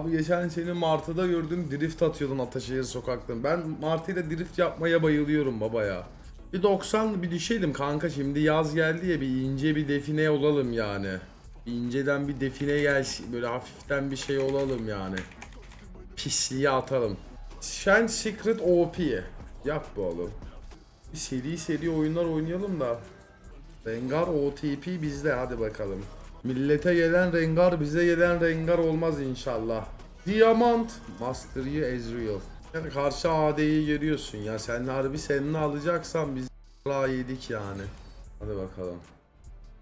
Abi geçen seni Martı'da gördüm drift atıyordun Ataşehir sokakta. Ben Martı'yla drift yapmaya bayılıyorum baba ya. Bir 90 bir düşelim kanka şimdi yaz geldi ya bir ince bir define olalım yani. İnceden bir define gelsin böyle hafiften bir şey olalım yani. Pisliği atalım. Shen Secret OP. Yap bu oğlum. Bir seri seri oyunlar oynayalım da. Rengar OTP bizde hadi bakalım. Millete gelen Rengar bize gelen Rengar olmaz inşallah. Diamant Master Yi Ezreal. Yani karşı AD'yi görüyorsun ya sen harbi seninle alacaksan biz yedik yani. Hadi bakalım.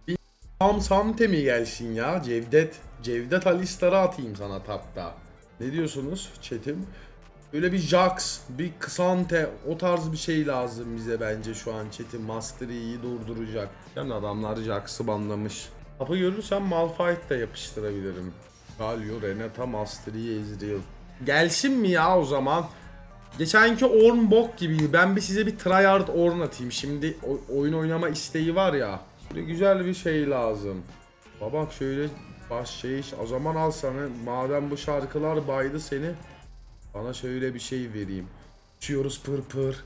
Bir Sam Samte mi gelsin ya Cevdet? Cevdet Alistar'ı atayım sana tapta. Ne diyorsunuz chatim? Böyle bir Jax, bir Xante o tarz bir şey lazım bize bence şu an chat'in Master Yi'yi durduracak. Yani adamlar Jax'ı banlamış. Kapı görürsem Malphite de yapıştırabilirim. Galio, Renata, Master Yi, Ezreal. Gelsin mi ya o zaman? Geçenki Orn bok gibiydi. Ben bir size bir tryhard Orn atayım. Şimdi oyun oynama isteği var ya. Böyle güzel bir şey lazım. Babak şöyle baş şey o zaman al sana. Madem bu şarkılar baydı seni. Bana şöyle bir şey vereyim. Uçuyoruz pır pır.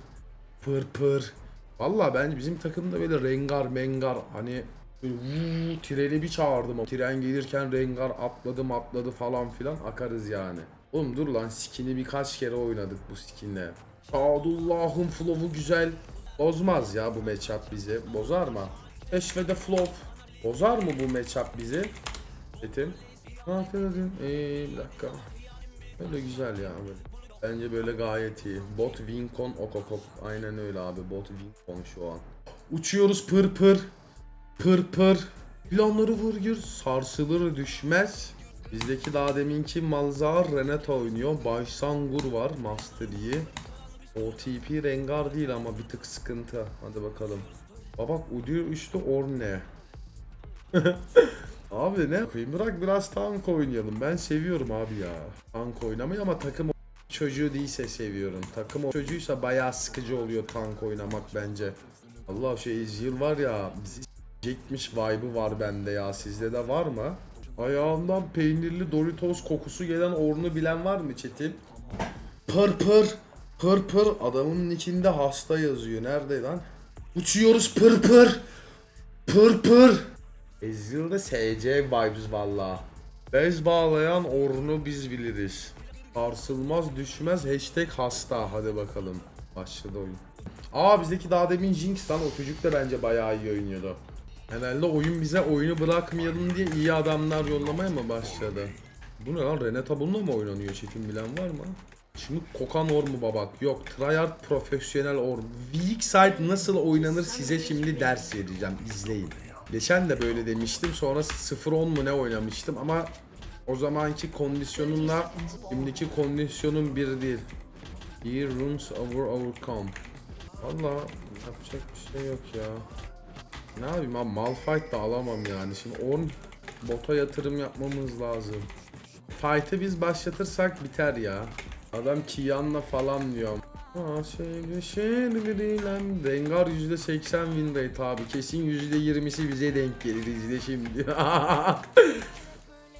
Pır pır. Valla ben bizim takımda böyle rengar mengar hani böyle treni bir çağırdım. O tren gelirken rengar atladım atladı falan filan akarız yani. Oğlum dur lan skin'i birkaç kere oynadık bu skinle. Sadullah'ın flow'u güzel. Bozmaz ya bu matchup bizi. Bozar mı? Keşfede flop. Bozar mı bu matchup bizi? Etim. Aferin. Ee, bir dakika. Böyle güzel ya böyle. Bence böyle gayet iyi. Bot Wincon Okokok. Aynen öyle abi. Bot Wincon şu an. Uçuyoruz pır pır. Pır pır. Planları vur gir. Sarsılır düşmez. Bizdeki daha deminki Malzahar Renata oynuyor. Baysangur var. Master Yi. OTP Rengar değil ama bir tık sıkıntı. Hadi bakalım. Babak Udyr üçlü Orne. Abi ne koyayım bırak biraz tank oynayalım. Ben seviyorum abi ya. Tank oynamayı ama takım çocuğu değilse seviyorum. Takım çocuğuysa bayağı sıkıcı oluyor tank oynamak bence. Allah şey Ezreal var ya bizi s**ecekmiş vibe'ı var bende ya. Sizde de var mı? Ayağından peynirli Doritos kokusu gelen ornu bilen var mı Çetin? Pır pır pır pır adamın içinde hasta yazıyor. Nerede lan? Uçuyoruz pır pır. Pır pır. Ezreal'da SC vibes valla. Bez bağlayan orunu biz biliriz. Sarsılmaz düşmez hashtag hasta. Hadi bakalım. Başladı oyun. Aa bizdeki daha demin Jinx lan o çocuk da bence bayağı iyi oynuyordu. Herhalde oyun bize oyunu bırakmayalım diye iyi adamlar yollamaya mı başladı? Bu ne lan Renata bununla mı oynanıyor çetin bilen var mı? Şimdi kokan or mu babak? Yok. Tryhard profesyonel or. Weak side nasıl oynanır size şimdi ders vereceğim. İzleyin. Geçen de böyle demiştim. Sonra 0-10 mu ne oynamıştım ama o zamanki kondisyonumla şimdiki kondisyonum bir değil. Here runs over overcome. Valla yapacak bir şey yok ya. Ne yapayım abi Malphite da alamam yani. Şimdi 10 bota yatırım yapmamız lazım. Fight'ı biz başlatırsak biter ya. Adam Kian'la falan diyor. Aa şey lan Rengar %80 win rate abi. Kesin %20'si bize denk gelir. İzle şimdi.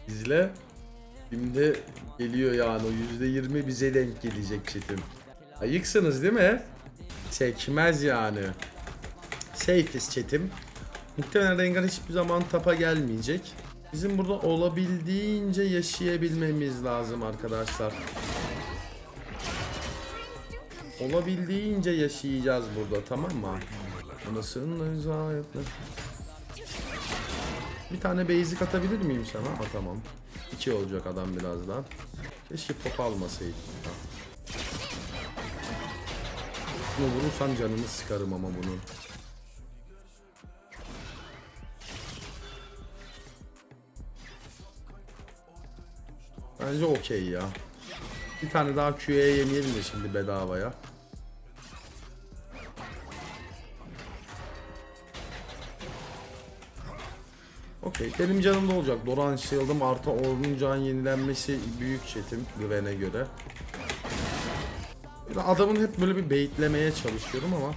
İzle. Şimdi geliyor yani o %20 bize denk gelecek çetin. Ayıksınız değil mi? Sekmez yani. Safe'iz chatim. Muhtemelen Rengar hiçbir zaman tapa gelmeyecek. Bizim burada olabildiğince yaşayabilmemiz lazım arkadaşlar. Olabildiğince yaşayacağız burada tamam mı? Anasının zayiatlı. Bir tane basic atabilir miyim sana? Atamam. İki olacak adam birazdan. Keşke pop almasaydım. Bunu vurursam canını sıkarım ama bunun. Bence okey ya. Bir tane daha Q'ye yemeyelim de şimdi bedavaya. Okey. Benim canımda olacak. Doran Shield'ım artı Orhun Can yenilenmesi büyük çetim Gwen'e göre. Böyle adamın hep böyle bir baitlemeye çalışıyorum ama.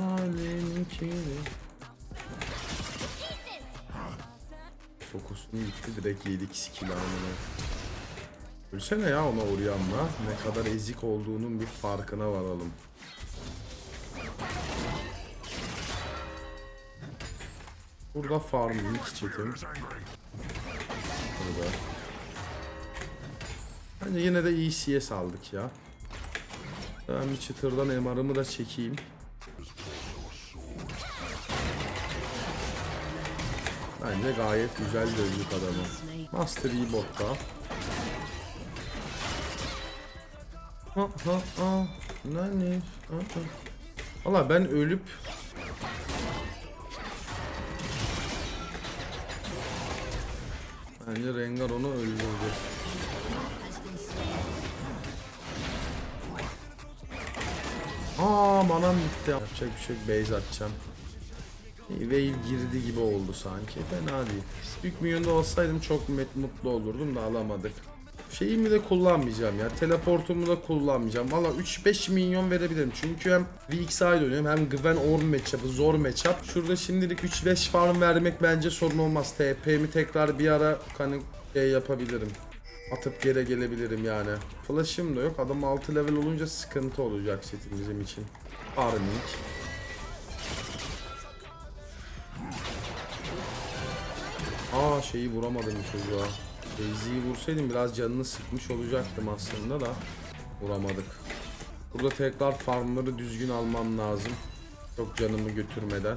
Haliminkini. Fokusum gitti direkt yedik skill amına. Ölsene ya ona Orianna. Ne kadar ezik olduğunun bir farkına varalım. Burada farming çekim. Burada. Bence yine de iyi CS aldık ya. Ben bir çıtırdan MR'ımı da çekeyim. Bence gayet güzel dövdük adamı. Master iyi botta. Ha ha ha. Ne ne? Valla ben ölüp Bence Rengar onu öldürdü. Aa manam bitti. Yapacak bir şey yok. Base atacağım. Wave girdi gibi oldu sanki. Fena değil. Büyük milyonda olsaydım çok mutlu olurdum da alamadık. Şeyimi de kullanmayacağım ya. Teleportumu da kullanmayacağım. Valla 3-5 milyon verebilirim. Çünkü hem VXI oynuyorum hem Gwen Ornn matchup'ı zor matchup. Şurada şimdilik 3-5 farm vermek bence sorun olmaz. TP'mi tekrar bir ara hani şey yapabilirim. Atıp geri gelebilirim yani. Flash'ım da yok. Adam 6 level olunca sıkıntı olacak setin bizim için. Farming. Şeyi vuramadım çocuğa. Daisy'yi vursaydım biraz canını sıkmış olacaktım aslında da vuramadık. Burada tekrar farmları düzgün almam lazım. Çok canımı götürmeden.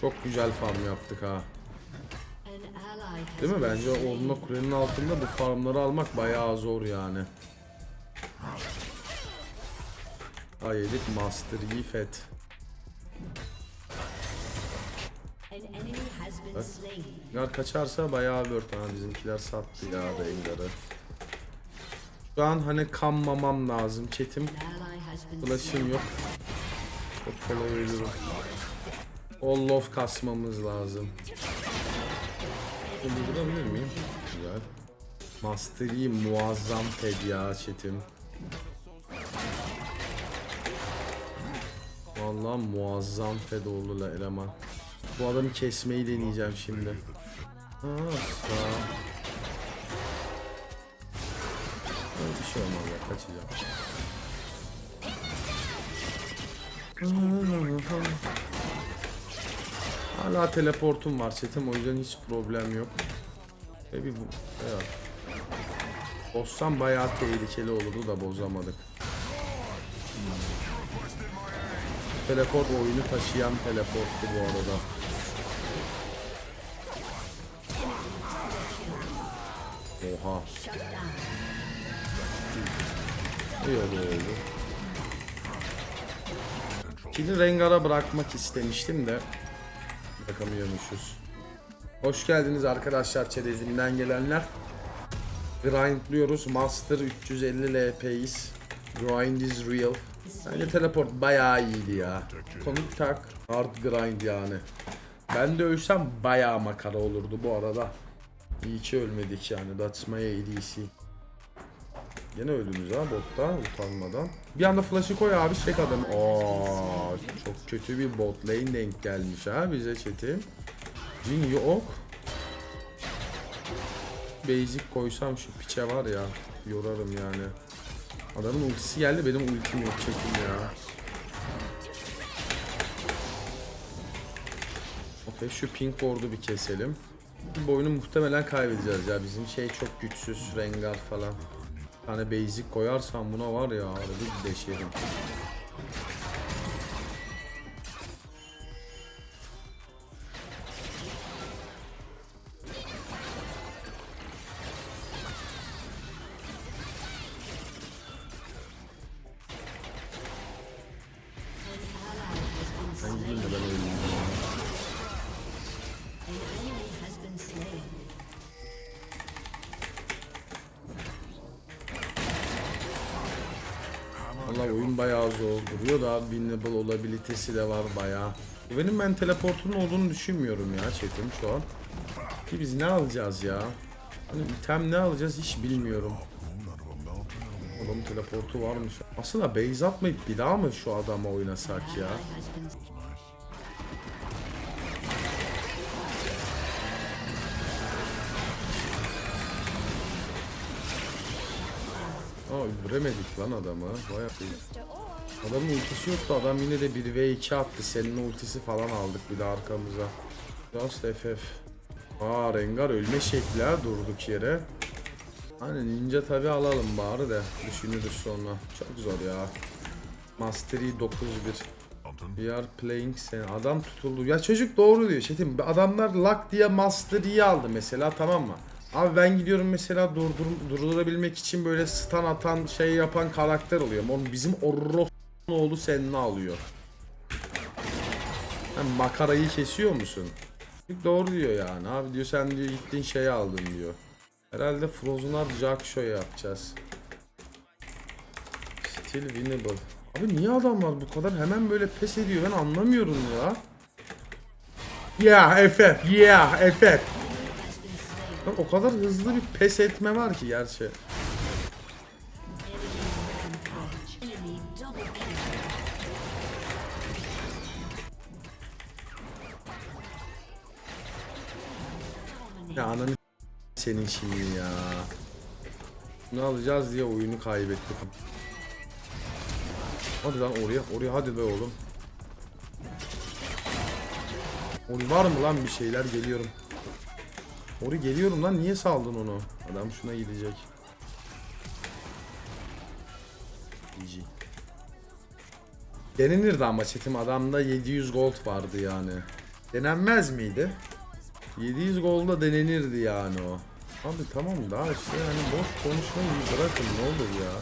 Çok güzel farm yaptık ha. Değil mi? Bence Ornna kulenin altında bu farmları almak bayağı zor yani. Ayelik Master Yi Fett. Rengar kaçarsa bayağı bir tane bizimkiler sattı ya Rengar'ı. Şu an hani kanmamam lazım çetim. Flash'ım yok. Çok kolay ölürüm. All of kasmamız lazım. Durdurabilir miyim? Güzel. Master Yi muazzam fed ya çetim. Vallahi muazzam fed oldu la eleman. Bu adamı kesmeyi deneyeceğim şimdi. Ha, bir şey olmaz ya kaçacağım. Hala teleportum var setim o yüzden hiç problem yok. Ve bir evet. Bozsam bayağı tehlikeli olurdu da bozamadık. Teleport oyunu taşıyan teleporttu bu arada. Oha. İyi oldu oldu. Kili Rengar'a bırakmak istemiştim de Bırakamıyormuşuz. Hoş geldiniz arkadaşlar çerezimden gelenler. Grindliyoruz. Master 350 LP'yiz. Grind is real. Bence teleport bayağı iyiydi ya. Komik tak. Hard grind yani. Ben de ölsem bayağı makara olurdu bu arada. İyi ki ölmedik yani. That's my ADC. Yine öldünüz ha botta utanmadan. Bir anda flash'ı koy abi çek adamı. Aa, çok kötü bir bot lane denk gelmiş ha bize çetim. Jin yok. Basic koysam şu piçe var ya yorarım yani. Adamın ultisi geldi benim ultim yok çekim ya. Okey şu pink ward'u bir keselim. Bu oyunu muhtemelen kaybedeceğiz ya bizim şey çok güçsüz Rengar falan. Bir tane basic koyarsam buna var ya harbi deşerim. Valla oyun bayağı zor duruyor da winnable olabilitesi de var bayağı. Benim ben teleportun olduğunu düşünmüyorum ya chatim şu an. Ki biz ne alacağız ya? Hani item ne alacağız hiç bilmiyorum. Adamın teleportu varmış. Aslında base atmayıp bir daha mı şu adama oynasak ya? Öldüremedik lan adamı. Vay be. Adamın ultisi yoktu. Adam yine de 1v2 attı. Senin ultisi falan aldık bir de arkamıza. Just FF. Aa Rengar ölme şekli ha durduk yere. Hani ninja tabi alalım bari de düşünürüz sonra. Çok zor ya. Mastery 9-1. We are playing sen. Adam tutuldu. Ya çocuk doğru diyor Çetin. Adamlar luck diye Mastery'yi aldı mesela tamam mı? Abi ben gidiyorum mesela durdur, durdurabilmek için böyle stun atan şey yapan karakter oluyor. Oğlum bizim Orrof oğlu seninle alıyor. Sen makarayı kesiyor musun? Doğru diyor yani. Abi diyor sen diyor gittin şeyi aldın diyor. Herhalde Frozen'lar Jack Show yapacağız. Still winnable. Abi niye adamlar bu kadar hemen böyle pes ediyor ben anlamıyorum ya. Yeah FF yeah FF. Bak o kadar hızlı bir pes etme var ki gerçi. Ya ananı senin şimdi ya. Bunu alacağız diye oyunu kaybettik. Hadi lan oraya, oraya hadi be oğlum. Ori var mı lan bir şeyler geliyorum. Ori geliyorum lan niye saldın onu? Adam şuna gidecek. GG. Denenirdi ama chatim adamda 700 gold vardı yani. Denenmez miydi? 700 golda denenirdi yani o. Abi tamam da işte yani boş konuşmayı bırakın ne olur ya.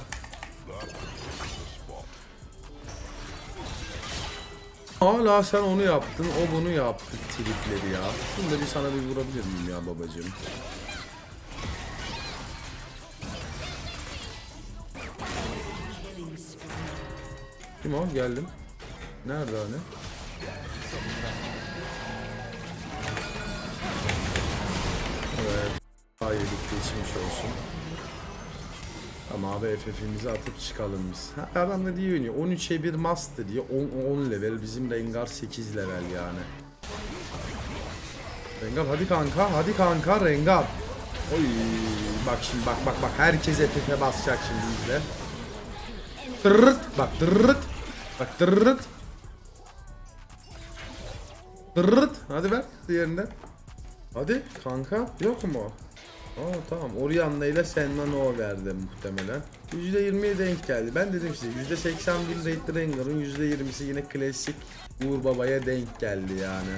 Hala sen onu yaptın, o bunu yaptı tripleri ya. Şunu da bir sana bir vurabilir miyim ya babacığım? Kim o? Geldim. Nerede hani? Evet. Yedik geçmiş olsun. Ama abi FF'imizi atıp çıkalım biz. Ha, adam da diyor oynuyor. 13'e 1 master diye 10, 10 level. Bizim Rengar 8 level yani. Rengar hadi kanka. Hadi kanka Rengar. Oy bak şimdi bak bak bak herkes FF'e basacak şimdi izle. Tırırt bak tırırt. Bak tırırt. Tırırt. Hadi ver diğerinde. Hadi kanka yok mu? Aa tamam Orianna ile Senna Nova verdi muhtemelen. %20'ye denk geldi. Ben dedim size %81 Raid Rengar'ın %20'si yine klasik Uğur Baba'ya denk geldi yani.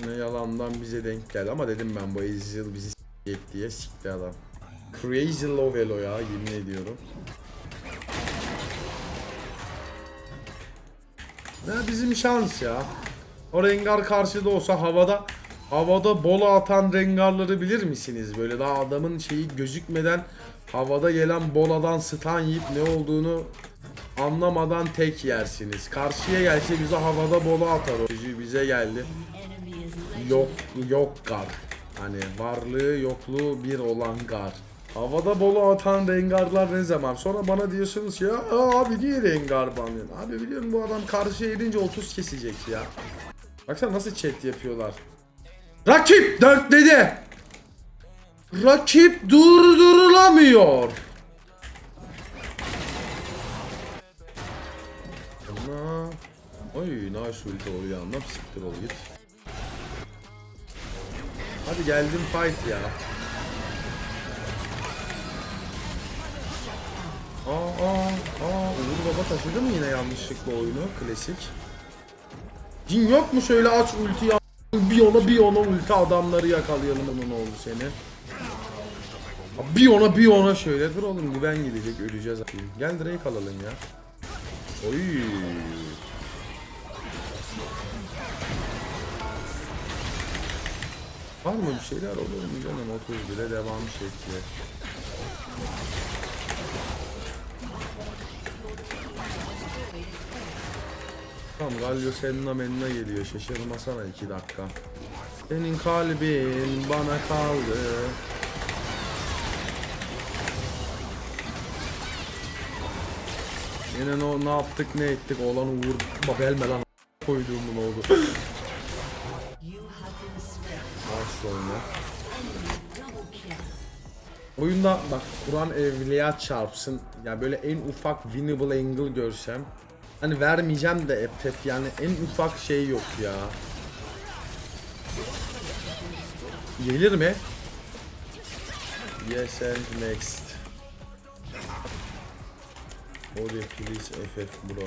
Yine yalandan bize denk geldi ama dedim ben bu Ezreal bizi s**ecek diye sikti adam. Crazy Lovelo ya yemin ediyorum. Ya bizim şans ya. O Rengar karşıda olsa havada havada bola atan Rengarları bilir misiniz? Böyle daha adamın şeyi gözükmeden havada gelen boladan stun yiyip ne olduğunu anlamadan tek yersiniz. Karşıya gelse bize havada bola atar o. Bize geldi. Yok yok gar. Hani varlığı yokluğu bir olan gar. Havada bolu atan rengarlar ne zaman? Sonra bana diyorsunuz ya "Aa, abi niye rengar banlıyorsun? Abi biliyorum bu adam karşıya gelince 30 kesecek ya. Baksana nasıl chat yapıyorlar. Rakip dörtledi. Rakip durdurulamıyor. Ana. Oy nice ulti oluyor anlam siktir ol git. Hadi geldim fight ya. Aa, aa, aa, Uğur Baba taşıdı mı yine yanlışlıkla oyunu? Klasik. Cin yok mu şöyle aç ulti ya. Bir ona bir ona ulti adamları yakalayalım onun oldu seni. Bir ona bir ona şöyle dur oğlum güven gelecek öleceğiz. Gel Drake alalım ya. Oy. Var mı bir şeyler olur mu canım 31'e devam şekli. Tamam Galio Senna Menna geliyor şaşırmasana 2 dakika. Senin kalbin bana kaldı. Yine ne, ne yaptık ne ettik oğlanı vur. Babelme lan koyduğumun oldu. Nasıl oyna? Oyunda bak Kur'an evliya çarpsın. Ya böyle en ufak winnable angle görsem. Hani vermeyeceğim de FF yani en ufak şey yok ya. Gelir mi? Yes and next. Oraya please FF bro.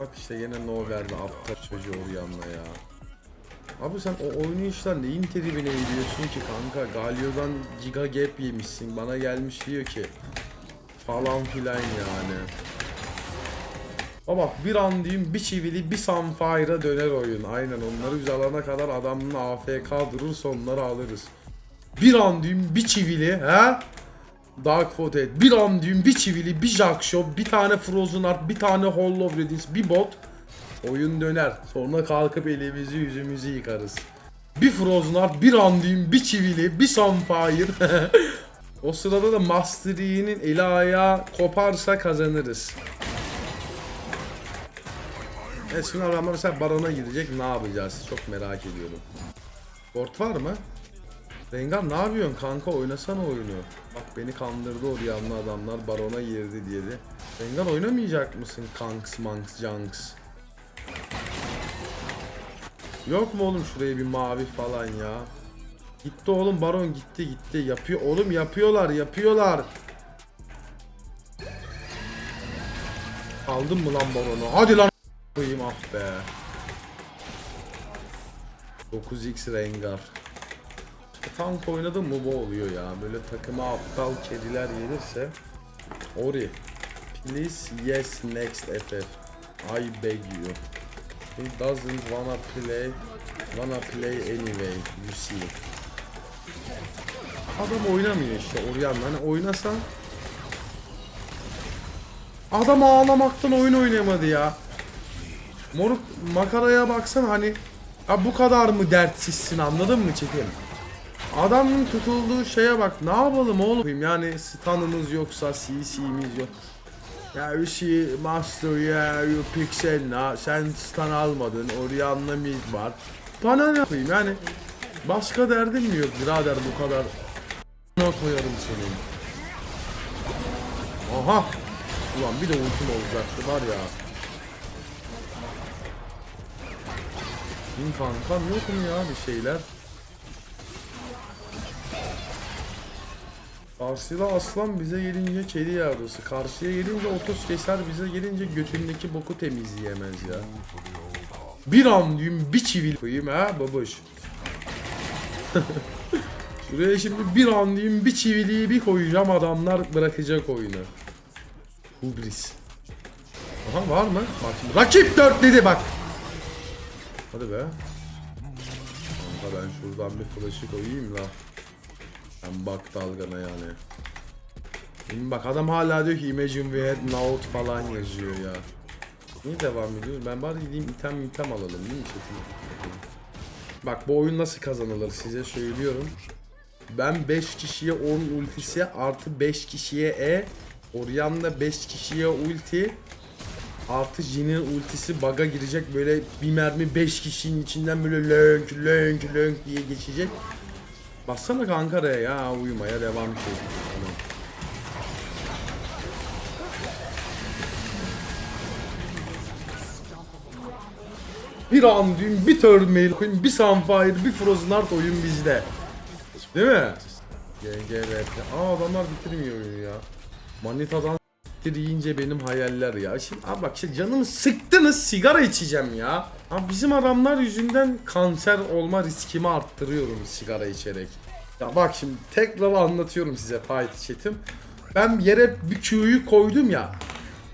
Bak işte yine no verdi aptal çocuğu Orion'la ya. Abi sen o oynayışlar neyin tribine gidiyorsun ki kanka? Galio'dan giga gap yemişsin. Bana gelmiş diyor ki falan filan yani. Baba bir an diyeyim bir çivili bir sunfire'a döner oyun. Aynen onları biz alana kadar adamın AFK durur sonları alırız. Bir an diyeyim bir çivili he? Dark Forte bir an diyeyim bir çivili bir Jack Shop bir tane Frozen Heart bir tane Hollow Redis bir bot Oyun döner. Sonra kalkıp elimizi yüzümüzü yıkarız. Bir Frozen Heart, bir an diyeyim, bir çivili, bir Sunfire. o sırada da Master Yi'nin eli ayağı koparsa kazanırız. Evet şimdi adamlar mesela Baron'a gidecek ne yapacağız? Çok merak ediyorum. Port var mı? Rengar ne yapıyorsun kanka oynasana oyunu. Bak beni kandırdı Orion'lu adamlar Baron'a girdi diye de. Rengar oynamayacak mısın kanks manks junks? Yok mu oğlum şuraya bir mavi falan ya? Gitti oğlum baron gitti gitti. Yapıyor oğlum yapıyorlar yapıyorlar. Aldın mı lan baronu? Hadi lan koyayım ah be. 9x Rengar. Tank oynadın mı bu oluyor ya. Böyle takıma aptal kediler gelirse. Ori. Please yes next FF. I beg you. He doesn't wanna play wanna play anyway you see. Adam oynamıyor işte Orion hani oynasan Adam ağlamaktan oyun oynayamadı ya. Moruk makaraya baksan hani ya bu kadar mı dertsizsin anladın mı çekim? Adamın tutulduğu şeye bak ne yapalım oğlum yani stun'ımız yoksa CC'miz yok. Ya şey master ya pixel sen stun almadın Orion'la mid var. Bana ne yapayım yani başka derdim mi yok birader bu kadar ne koyarım senin. Aha. Ulan bir de ultim olacaktı var ya. Bin kankam yok mu ya bir şeyler? Karşıda aslan bize gelince kedi yavrusu. Karşıya gelince otos keser bize gelince götündeki boku temizleyemez ya. Bir an diyeyim bir çivil koyayım ha babuş. Şuraya şimdi bir an diyeyim bir çiviliyi bir koyacağım adamlar bırakacak oyunu. Hubris. Aha var mı? Bak şimdi rakip 4 dedi bak. Hadi be. Kanka ben şuradan bir flash'ı koyayım la. Sen bak dalgana yani. Şimdi bak adam hala diyor ki Imagine we had Naut falan yazıyor ya. Niye devam ediyoruz? Ben bari gideyim item item alalım değil mi chat'im? Bak bu oyun nasıl kazanılır size söylüyorum. Ben 5 kişiye 10 ultisi artı 5 kişiye E. Orion'da 5 kişiye ulti. Artı Jin'in ultisi bug'a girecek böyle bir mermi 5 kişinin içinden böyle lönk lönk lönk diye geçecek. Bassana kanka R'ye ya uyumaya devam şey. Tamam. Bir an diyeyim, bir turn mail koyayım, bir sunfire, bir frozen heart oyun bizde. Değil mi? GGRP. Aa adamlar bitirmiyor oyunu ya. Manitadan s**tir yiyince benim hayaller ya. Şimdi abi bak işte canımı sıktınız sigara içeceğim ya. Abi bizim adamlar yüzünden kanser olma riskimi arttırıyorum sigara içerek. Ya bak şimdi tekrar anlatıyorum size fight chat'im. Ben yere bir Q'yu koydum ya.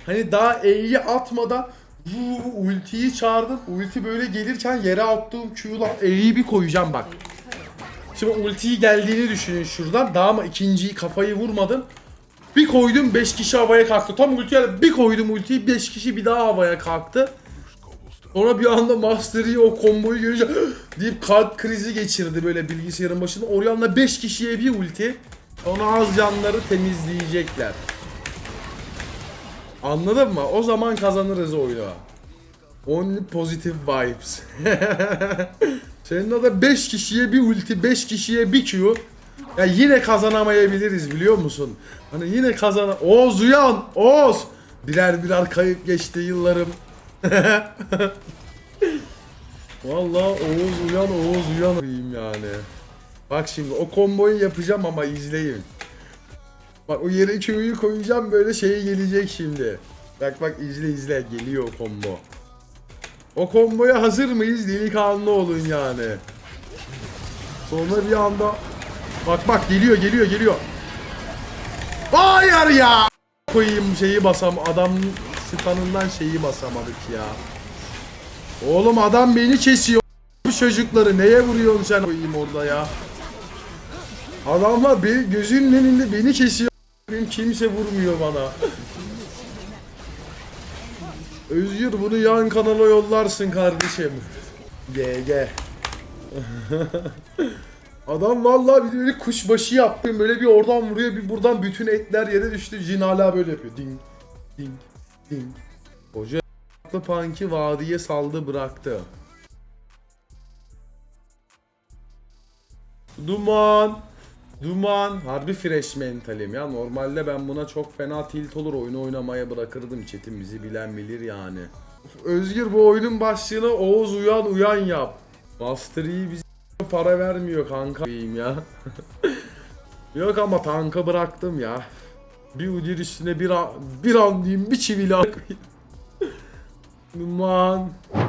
Hani daha E'yi atmadan vuu, ultiyi çağırdım. Ulti böyle gelirken yere attığım Q'la E'yi bir koyacağım bak. Şimdi ultiyi geldiğini düşünün şuradan. Daha ama ikinciyi kafayı vurmadım. Bir koydum 5 kişi havaya kalktı. Tam ultiye bir koydum ultiyi 5 kişi bir daha havaya kalktı. Sonra bir anda Master Yi o komboyu görünce deyip kalp krizi geçirdi böyle bilgisayarın başında. Orion'la 5 kişiye bir ulti. Sonra az canları temizleyecekler. Anladın mı? O zaman kazanırız oyunu. Only positive vibes. Senin de 5 kişiye bir ulti, 5 kişiye bir Q. Ya yine kazanamayabiliriz biliyor musun? Hani yine kazana... Oğuz uyan! Oğuz! Birer birer kayıp geçti yıllarım. Vallahi Oğuz uyan, Oğuz uyan diyeyim yani. Bak şimdi o komboyu yapacağım ama izleyin. Bak o yere Q'yu koyacağım böyle şey gelecek şimdi. Bak bak izle izle geliyor o combo. O komboya hazır mıyız? Delikanlı olun yani. Sonra bir anda Bak bak geliyor geliyor geliyor. Hayır ya. Koyayım şeyi basam adam stun'ından şeyi basamadık ya. Oğlum adam beni kesiyor. Bu çocukları neye vuruyorsun sen koyayım orada ya. Adamlar be, gözünün önünde beni kesiyor. Benim kimse vurmuyor bana. Özgür bunu yan kanala yollarsın kardeşim. GG. Adam vallahi bir böyle kuşbaşı yaptı. Böyle bir oradan vuruyor bir buradan bütün etler yere düştü. Jin hala böyle yapıyor. Ding ding ding. Hoca aklı panki vadiye saldı bıraktı. Duman. Duman. Harbi fresh mentalim ya. Normalde ben buna çok fena tilt olur oyunu oynamaya bırakırdım. Çetin bizi bilen bilir yani. Özgür bu oyunun başlığını Oğuz uyan uyan yap. Master Yi bize para vermiyor kanka ya. Yok ama tanka bıraktım ya. Bir udir üstüne bir an, bir an diyeyim bir çivili ak- Duman.